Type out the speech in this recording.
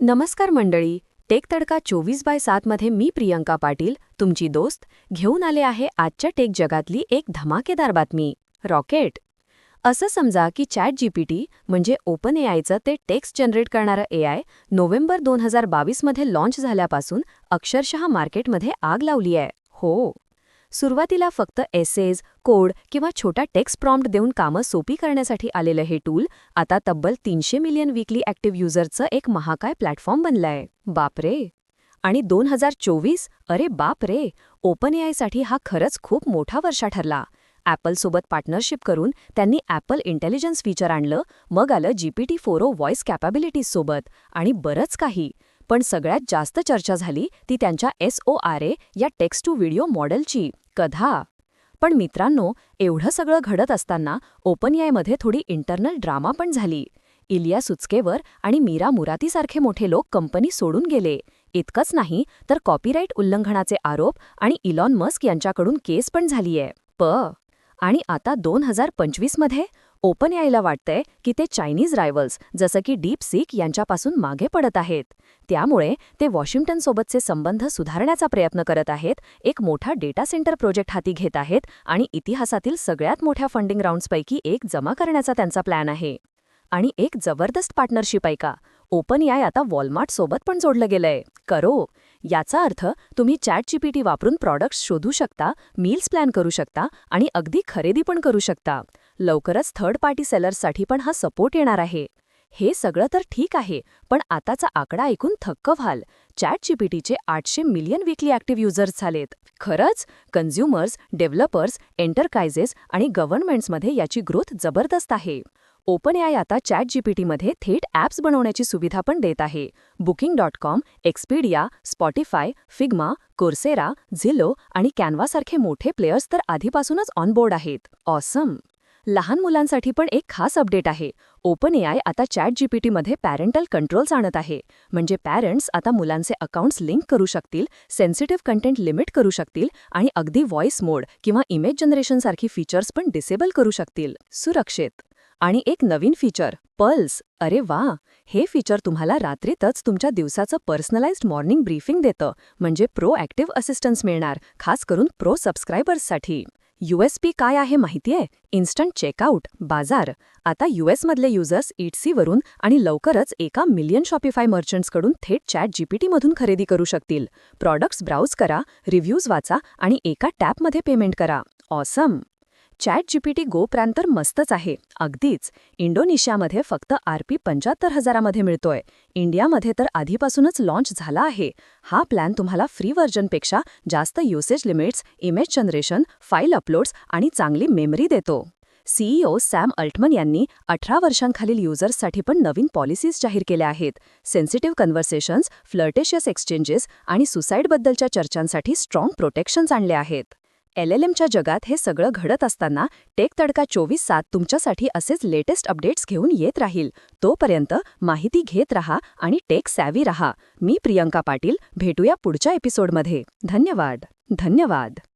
नमस्कार मंडळी टेक तडका चोवीस बाय सातमध्ये मी प्रियंका पाटील तुमची दोस्त घेऊन आले आहे आजच्या टेक जगातली एक धमाकेदार बातमी रॉकेट. असं समजा की चॅट जीपीटी म्हणजे ओपन एआयचं ते टेक्स्ट जनरेट करणारं एआय नोव्हेंबर दोन हजार बावीसमध्ये लॉन्च झाल्यापासून अक्षरशः मार्केटमध्ये आग लावली आहे हो. सुरुवातीला फक्त एसेज कोड किंवा छोटा टेक्स्ट प्रॉम्प्ट देऊन कामं सोपी करण्यासाठी आलेलं हे टूल आता तब्बल तीनशे मिलियन वीकली ॲक्टिव्ह युजरचं एक महाकाय प्लॅटफॉर्म बनलंय. बापरे! आणि दोन हजार चोवीस अरे बाप रे ओपन एआयसाठी हा खरंच खूप मोठा वर्षा ठरला. ॲपलसोबत पार्टनरशिप करून त्यांनी ॲपल इंटेलिजन्स फीचर आणलं मग आलं जीपीटी फोरो व्हॉइस कॅपॅबिलिटीजसोबत आणि बरंच काही. पण सगळ्यात जास्त चर्चा झाली ती त्यांच्या एस ओ आर ए या टेक्स्ट टू व्हिडिओ मॉडेलची कधा. पण मित्रांनो एवढं सगळं घडत असताना ओपन यायमध्ये थोडी इंटरनल ड्रामा पण झाली. इलिया सुचकेवर आणि मीरा मुरातीसारखे मोठे लोक कंपनी सोडून गेले. इतकंच नाही तर कॉपीराईट उल्लंघनाचे आरोप आणि इलॉन मस्क यांच्याकडून केस पण झालीये. प. आणि आता दोन हजार पंचवीसमध्ये ओपन यायला वाटतंय की ते चायनीज रायव्हल्स जसं की डीप सीक यांच्यापासून मागे पडत आहेत. त्यामुळे ते वॉशिंग्टनसोबतचे संबंध सुधारण्याचा प्रयत्न करत आहेत एक मोठा डेटा सेंटर प्रोजेक्ट हाती घेत आहेत आणि इतिहासातील सगळ्यात मोठ्या फंडिंग राऊंड्सपैकी एक जमा करण्याचा त्यांचा प्लॅन आहे. आणि एक जबरदस्त पार्टनरशिप ऐका ओपन याय आता वॉलमार्ट सोबत पण जोडलं गेलंय. करो! याचा अर्थ तुम्ही चॅट जीपीटी वापरून प्रॉडक्ट्स शोधू शकता मील्स प्लॅन करू शकता आणि अगदी खरेदी पण करू शकता. लवकरच थर्ड पार्टी सेलर्ससाठी पण हा सपोर्ट येणार आहे. हे सगळं तर ठीक आहे पण आताचा आकडा ऐकून थक्क व्हाल. चॅट जीपीटीचे आठशे मिलियन वीकली ॲक्टिव्ह युजर्स झालेत. खरंच कन्झ्युमर्स डेव्हलपर्स एंटरप्राइजेस आणि गव्हर्नमेंट्समध्ये याची ग्रोथ जबरदस्त आहे. ओपन आय आता चॅट जीपीटीमध्ये थेट ॲप्स बनवण्याची सुविधा पण देत आहे. Booking dot com Expedia Spotify Figma Coursera Zillow आणि कॅनवासारखे मोठे प्लेयर्स तर आधीपासूनच ऑनबोर्ड आहेत. ऑसम लहान मुलांसाठी पण एक खास अपडेट आहे. ओपन एआय आता चॅट जीपीटीमध्ये पॅरेंटल कंट्रोल्स आणत आहे. म्हणजे पॅरेंट्स आता मुलांचे अकाउंट्स लिंक करू शकतील सेन्सिटिव्ह कंटेंट लिमिट करू शकतील आणि अगदी व्हॉइस मोड किंवा इमेज जनरेशनसारखी फीचर्स पण डिसेबल करू शकतील. सुरक्षित. आणि एक नवीन फीचर पल्स. अरे वा! हे फीचर तुम्हाला रात्रीतच तुमच्या दिवसाचं पर्सनलाइज्ड मॉर्निंग ब्रीफिंग देतं. म्हणजे प्रो ॲक्टिव्ह असिस्टन्स मिळणार खास करून प्रो सबस्क्रायबर्ससाठी. यूएसपी काय आहे माहितीये इन्स्टंट चेकआउट बाजार. आता यूएसमधले युजर्स इट्सीवरून आणि लवकरच एका मिलियन शॉपिफाय मर्चंट्सकडून थेट चॅट जीपीटीमधून खरेदी करू शकतील. प्रॉडक्ट्स ब्राउज करा रिव्ह्यूज वाचा आणि एका टॅपमध्ये पेमेंट करा. Awesome chat GPT go plan तर मस्तच आहे. अगदीच इंडोनेशियामध्ये फक्त आर पी पंच्याहत्तर हजारामध्ये मिळतोय. इंडियामध्ये तर आधीपासूनच लॉन्च झाला आहे. हा प्लॅन तुम्हाला फ्री व्हर्जनपेक्षा जास्त usage limits image generation file uploads आणि चांगली मेमरी देतो. सीईओ सॅम अल्टमन यांनी अठरा वर्षांखालील युजर्ससाठी पण नवीन पॉलिसीज जाहीर केल्या आहेत. सेन्सिटिव्ह कन्व्हर्सेशन्स फ्लर्टेशियस एक्सचेंजेस आणि सुसाईडबद्दलच्या चर्चांसाठी स्ट्रॉंग प्रोटेक्शन्स आणले आहेत. एलएलएमच्या जगात हे सगळं घडत असताना टेक तडका चोवीस सात तुमच्यासाठी असेच लेटेस्ट अपडेट्स घेऊन येत राहील. तोपर्यंत माहिती घेत रहा आणि टेक सॅवी रहा. मी प्रियंका पाटील भेटूया पुढच्या एपिसोडमध्ये. धन्यवाद. धन्यवाद.